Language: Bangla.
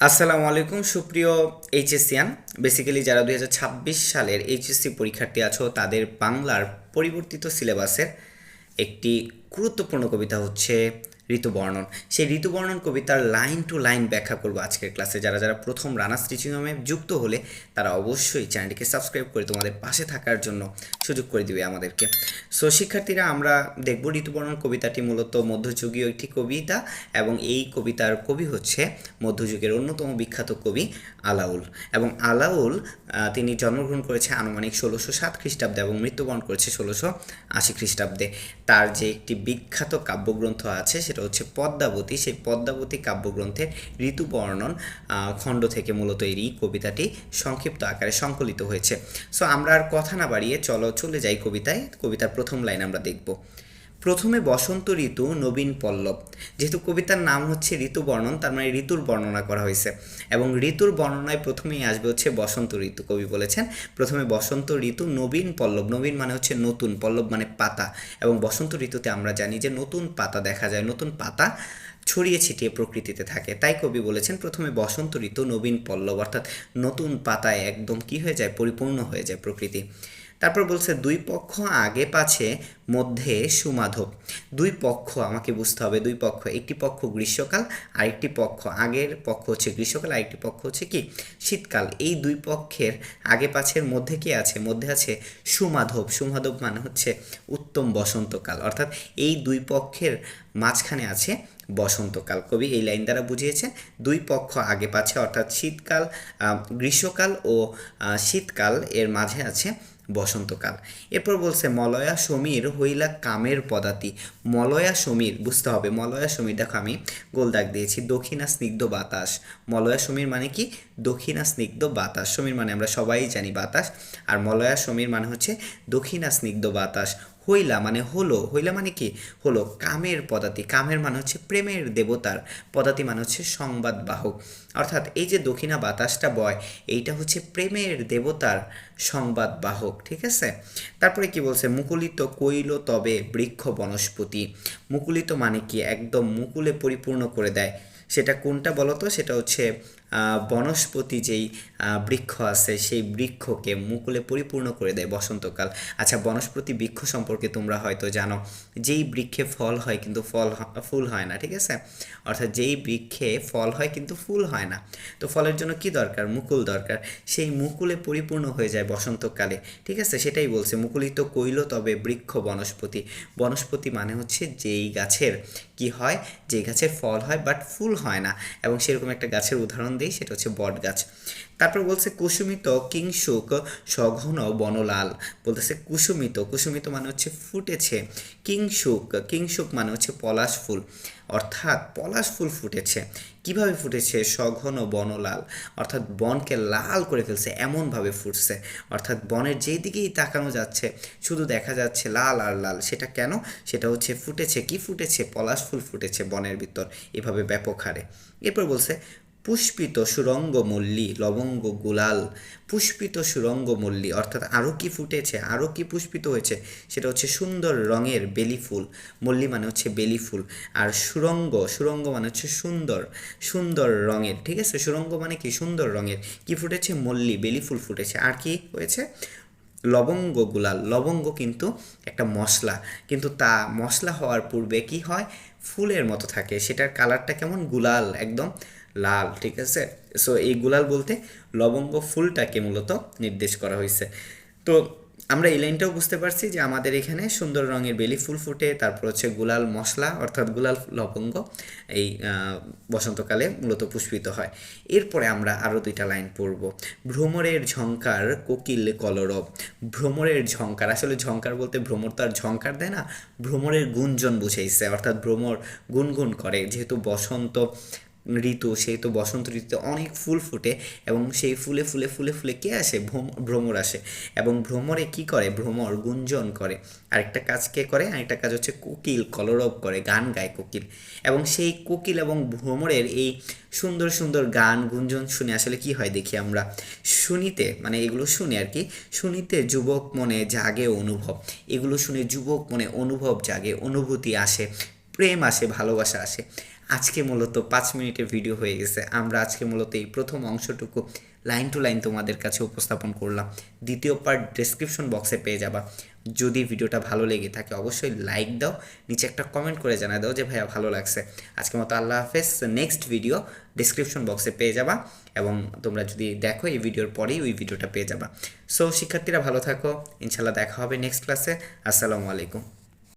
আসসালামু আলাইকুম, সুপ্রিয় এইচএসিয়ান বেসিক্যালি যারা দুই হাজার ছাব্বিশ সালের এইচএসসি পরীক্ষার্থী আছো, তাদের বাংলার পরিবর্তিত সিলেবাসের একটি গুরুত্বপূর্ণ কবিতা হচ্ছে ঋতুবর্ণন। সেই ঋতুবর্ণন কবিতার লাইন টু লাইন ব্যাখ্যা করব আজকের ক্লাসে। যারা যারা প্রথম রানা স্টিচিংয়ে যুক্ত হলে তারা অবশ্যই চ্যানেলটিকে সাবস্ক্রাইব করে তোমাদের পাশে থাকার জন্য সুযোগ করে দিবে আমাদেরকে। সো শিক্ষার্থীরা, আমরা দেখব ঋতুবর্ণন কবিতাটি মূলত মধ্যযুগীয় একটি কবিতা এবং এই কবিতার কবি হচ্ছে মধ্যযুগের অন্যতম বিখ্যাত কবি আলাউল। এবং আলাউল তিনি জন্মগ্রহণ করেছে আনুমানিক ষোলোশো সাত খ্রিস্টাব্দে এবং মৃত্যুবরণ করেছে ষোলোশো আশি খ্রিস্টাব্দে। তার যে একটি বিখ্যাত কাব্যগ্রন্থ আছে সেটা হচ্ছে পদ্মাবতী। সেই পদ্মাবতী কাব্যগ্রন্থের ঋতুবর্ণন আহ, খণ্ড থেকে মূলত এই কবিতাটি সংক্ষিপ্ত আকারে সংকলিত হয়েছে। সো আমরা আর কথা না বাড়িয়ে চলো চলে যাই কবিতায়। কবিতার প্রথম লাইন আমরা দেখব। প্রথমে বসন্ত ঋতু নবীন পল্লব। যেহেতু কবিতার নাম হচ্ছে ঋতু বর্ণন, তার মানে ঋতুর বর্ণনা করা হয়েছে। এবং ঋতুর বর্ণনায় প্রথমেই আসবে হচ্ছে বসন্ত ঋতু, কবি বলেছেন। প্রথমে বসন্ত ঋতু নবীন পল্লব, নবীন মানে হচ্ছে নতুন, পল্লব মানে পাতা। এবং বসন্ত ঋতুতে আমরা জানি যে নতুন পাতা দেখা যায়, নতুন পাতা ছড়িয়ে ছিটিয়ে প্রকৃতিতে থাকে। তাই কবি বলেছেন, প্রথমে বসন্ত ঋতু নবীন পল্লব, অর্থাৎ নতুন পাতায় একদম কি হয়ে যায়, পরিপূর্ণ হয়ে যায় প্রকৃতি। তারপর বলছে, দুই পক্ষ আগে পাছে, মধ্যে সুমাধব। দুই পক্ষ, আমাকে বুঝতে হবে, দুই পক্ষ। একটি পক্ষ গ্রীষ্মকাল আর একটি পক্ষ আগের পক্ষ হচ্ছে গ্রীষ্মকাল আর একটি পক্ষ হচ্ছে কি? শীতকাল। এই দুই পক্ষের আগে পাছের মধ্যে কি আছে? মধ্যে আছে সুমাধব। সুমাধব মানে হচ্ছে উত্তম বসন্তকাল। অর্থাৎ এই দুই পক্ষের মাঝখানে আছে বসন্তকাল। কবি এই লাইন দ্বারা বুঝিয়েছেন, দুই পক্ষ আগে পাছে, অর্থাৎ শীতকাল গ্রীষ্মকাল ও শীতকাল এর মাঝে আছে বসন্তকাল। এরপর বলছে, মলয়া সমীর হইলা কামের পদাতি। মলয়া সমীর, বুঝতে হবে, মলয়া সমীর, দেখো আমি গোল দাগ দিয়েছি, দক্ষিণা স্নিগ্ধ বাতাস। মলয়া সমীর মানে কি? দক্ষিণা স্নিগ্ধ বাতাস। সমীর মানে আমরা সবাই জানি বাতাস। আর মলয়া সমীর মানে হচ্ছে দক্ষিণা স্নিগ্ধ বাতাস। হইলা মানে হলো, হইলা মানে কি? হলো কামের পদাতি। কামের মানে হচ্ছে প্রেমের দেবতার। পদাতি মানে হচ্ছে সংবাদ বাহক। অর্থাৎ এই যে দক্ষিণা বাতাসটা বয়, এইটা হচ্ছে প্রেমের দেবতার সংবাদ বাহক, ঠিক আছে? তারপরে কি বলছে? মুকুলিত কইল তবে বৃক্ষ বনস্পতি। মুকুলিত মানে কি? একদম মুকুলে পরিপূর্ণ করে দেয়। সেটা কোনটা বলতো? সেটা হচ্ছে বনস্পতি যেই বৃক্ষ আছে, সেই বৃক্ষকে মুকুলে পরিপূর্ণ করে দেয় বসন্তকাল। আচ্ছা বনস্পতি বৃক্ষ সম্পর্কে তোমরা হয়তো জানো, যেই বৃক্ষে ফল হয় কিন্তু ফল ফুল হয় না, ঠিক আছে? অর্থাৎ যেই বৃক্ষে ফল হয় কিন্তু ফুল হয় না। তো ফলের জন্য কি দরকার? মুকুল দরকার। সেই মুকুলে পরিপূর্ণ হয়ে যায় বসন্তকালে, ঠিক আছে? সেটাই বলছে, মুকুলিত কইল তবে বৃক্ষ বনস্পতি। বনস্পতি মানে হচ্ছে যেই গাছের কি হয়, যেই গাছের ফল হয় বাট ফুল হয় না। এবং সেরকম একটা গাছের উদাহরণ দিই, সেটা হচ্ছে বট গাছ তারপর বলছে কুসুমিত কিংসুক সঘন বনলাল। বলতেছে কুসুমিত কুসুমিত মানে হচ্ছে ফুটেছে। কিংসুক কিংসুক মানে হচ্ছে পলাশ ফুল। অর্থাৎ পলাশ ফুল ফুটেছে। কীভাবে ফুটেছে? সঘন বনলাল। অর্থাৎ বনকে লাল করে ফেলছে, এমনভাবে ফুটছে। অর্থাৎ বনের যেই দিকেই তাকানো যাচ্ছে, শুধু দেখা যাচ্ছে লাল আর লাল। সেটা কেন? সেটা হচ্ছে ফুটেছে। কি ফুটেছে? পলাশ ফুল ফুটেছে বনের ভিতর। এভাবে ব্যাপক হারে। এরপর বলছে পুষ্পিত সুরঙ্গ মল্লী, লবঙ্গ গুলাল। পুষ্পিত সুরঙ্গ মল্লী, অর্থাৎ আরও কি ফুটেছে আরও কি পুষ্পিত হয়েছে, সেটা হচ্ছে সুন্দর রঙের বেলি ফুল। মল্লী মানে হচ্ছে বেলি ফুল। আর সুরঙ্গ সুরঙ্গ মানে হচ্ছে সুন্দর সুন্দর রঙের, ঠিক আছে? সুরঙ্গ মানে কি? সুন্দর রঙের। কি ফুটেছে? মল্লী, বেলি ফুল ফুটেছে। আর কি হয়েছে? লবঙ্গ গুলাল। লবঙ্গ কিন্তু একটা মশলা। কিন্তু তা মশলা হওয়ার পূর্বে কি হয়? ফুলের মতো থাকে। সেটার কালারটা কেমন? গুলাল, একদম লাল, ঠিক আছে? সো এই গুলাল বলতে লবঙ্গ ফুলটাকে মূলত নির্দেশ করা হয়েছে তো, আমরা এই লাইনটাও বুঝতে পারছি যে আমাদের এখানে সুন্দর রঙের বেলি ফুল ফুটে, তারপর হচ্ছে গুলাল মশলা, অর্থাৎ গুলাল লবঙ্গ এই বসন্তকালে মূলত পুষ্পিত হয়। এরপরে আমরা আরও দুইটা লাইন পড়ব। ভ্রমরের ঝঙ্কার কোকিল কলরব। ভ্রমরের ঝঙ্কার আসলে ঝঙ্কার বলতে ভ্রমর তো আর ঝঙ্কার দেয় না, ভ্রমরের গুঞ্জন বুঝাইছে, অর্থাৎ ভ্রমর গুনগুন করে, যেহেতু বসন্ত ঋতু, সেই তো বসন্ত ঋতুতে অনেক ফুল ফুটে এবং সেই ফুলে ফুলে ফুলে ফুলে কে আসে? ভ্রম- ভ্রমর আসে। এবং ভ্রমরে কি করে? ভ্রমর গুঞ্জন করে। আরেকটা কাজ কে করে? আরেকটা কাজ হচ্ছে কোকিল, কলরব করে, গান গায় কোকিল। এবং সেই কোকিল এবং ভ্রমরের এই সুন্দর সুন্দর গান, গুঞ্জন শুনে আসলে কি হয় দেখি আমরা? শুনিতে মানে এগুলো শুনে আর কি, শুনিতে যুবক মনে জাগে অনুভব। এগুলো শুনে যুবক মনে অনুভব জাগে, অনুভূতি আসে, প্রেম আসে, ভালোবাসা আসে। আজকে মূলত পাঁচ মিনিটের ভিডিও হয়ে গেছে। আমরা আজকে মূলত এই প্রথম অংশটুকু লাইন টু লাইন তোমাদের কাছে উপস্থাপন করলাম। দ্বিতীয় পার্ট ডেসক্রিপশন বক্সে পেয়ে যাবা। যদি ভিডিওটা ভালো লেগে থাকে, অবশ্যই লাইক দাও। নিচে একটা কমেন্ট করে জানা দাও যে, ভাইয়া, ভালো লাগছে। আজকে মতো আল্লাহ হাফেজ। নেক্সট ভিডিও ডিসক্রিপশন বক্সে পেয়ে যাবা এবং তোমরা যদি দেখো এই ভিডিওর পরেই ওই ভিডিওটা পেয়ে যাবা। সো শিক্ষার্থীরা ভালো থাকো। ইনশাল্লাহ দেখা হবে নেক্সট ক্লাসে আসসালামু আলাইকুম।